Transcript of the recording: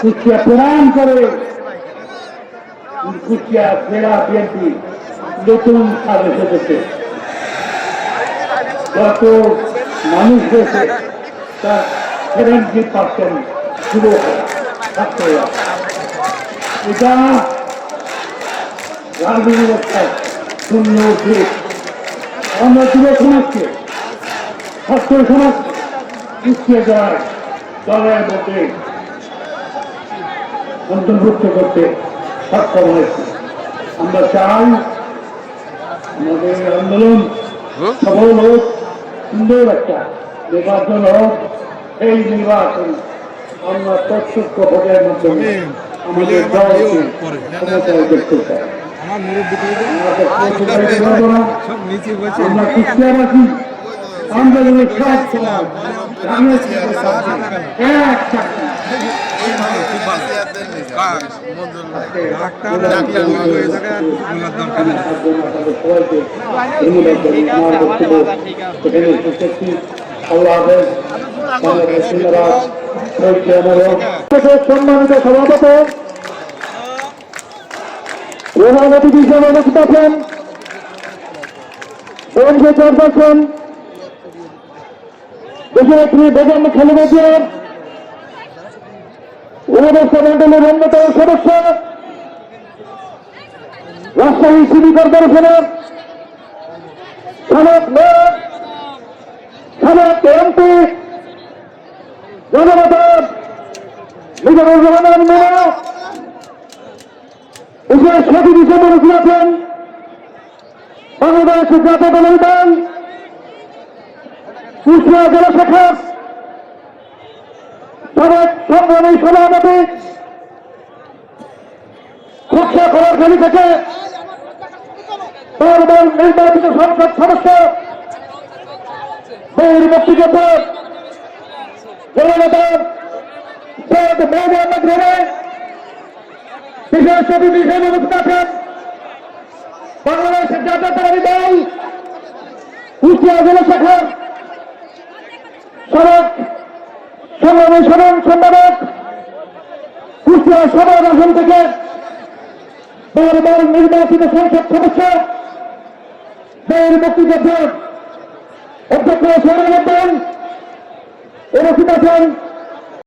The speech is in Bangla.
কুষ্টিয়া প্রণাম করে। কুষ্টিয়া জেলা বিএনপি নতুন সাজে সেজেছে যত মানুষ হয়েছে তার সেভেন্টি পার্সেন্ট ছাত্ররা। এটা রাজনীতির একটা শূন্য আমরা যুব সমাজকে, ছাত্র সমাজ জেলার দলের মধ্যে অন্তর্ভুক্ত করতে সক্ষম হয়েছে। আমরা চাই আমাদের আন্দোলন সফল হোক সুন্দর একটা নির্বাচন হোক এই নির্বাচন আমরা প্রত্যক্ষ ভোটের মাধ্যমে আমাদের দলকে ক্ষমতায় দেখতে চাই আমার মুরব্বী আমরা না। সব বসে আমরা সব সময় রাজনৈতিক এক চাকরি। সম্মানিত সভাপতি প্রধান অতিথি হিসেবে উপস্থিত আছেন বন্ধু চেয়ারপারসন দেশনেত্রী বেগম খালেদা মন্ডলের অন্যতম সদস্য। রাজশাহী সিটি কর্পোরেশনের সাবেক মেয়র, সাবেক এমপি মেয়র হিসেবে বাংলাদেশ জাতীয় দলের দল কুষ্টিয়া জেলা শাখার। সাবেক সংগ্রামী সভাপতি কুষ্টিয়া খুচরা খবরখানি থেকে বারবার নির্বাচিত সংসদ সদস্য বীর মুক্তিযোদ্ধা জননেতা সৈয়দ মোহাম্মদ ঘরে বিশেষ অতিথি হিসেবে উপস্থিত আছেন বাংলাদেশের জাতীয়তাবাদী দল কুষ্টিয়া জেলা শাখার। সড়ক। সংগ্রামী সাধারণ সম্পাদক, কুষ্টিয়া সদর আসন থেকে বারবার নির্বাচিত সংসদ সদস্য বীর মুক্তিযোদ্ধা অধ্যক্ষ সৌরভ উপস্থিত আছেন